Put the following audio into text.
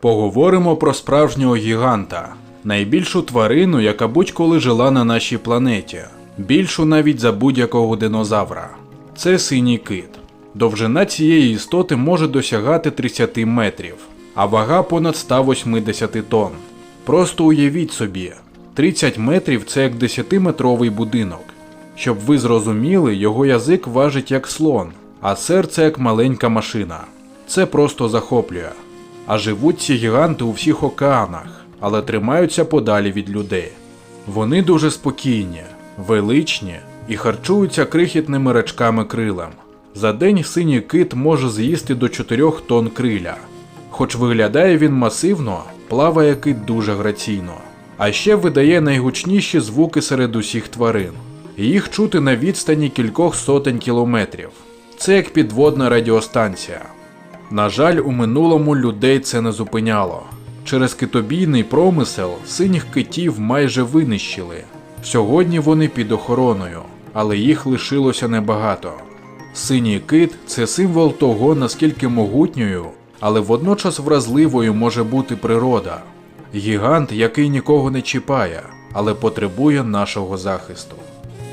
Поговоримо про справжнього гіганта, найбільшу тварину, яка будь-коли жила на нашій планеті, більшу навіть за будь-якого динозавра. Це синій кит. Довжина цієї істоти може досягати 30 метрів, а вага понад 180 тонн. Просто уявіть собі, 30 метрів це як 10-метровий будинок. Щоб ви зрозуміли, його язик важить як слон, а серце як маленька машина. Це просто захоплює. А живуть ці гіганти у всіх океанах, але тримаються подалі від людей. Вони дуже спокійні, величні і харчуються крихітними рачками крилем. За день синій кит може з'їсти до 4 тонн криля. Хоч виглядає він масивно, плаває кит дуже граційно. А ще видає найгучніші звуки серед усіх тварин. Їх чути на відстані кількох сотень кілометрів. Це як підводна радіостанція. На жаль, у минулому людей це не зупиняло. Через китобійний промисел синіх китів майже винищили. Сьогодні вони під охороною, але їх лишилося небагато. Синій кит це символ того, наскільки могутньою, але водночас вразливою може бути природа. Гігант, який нікого не чіпає, але потребує нашого захисту.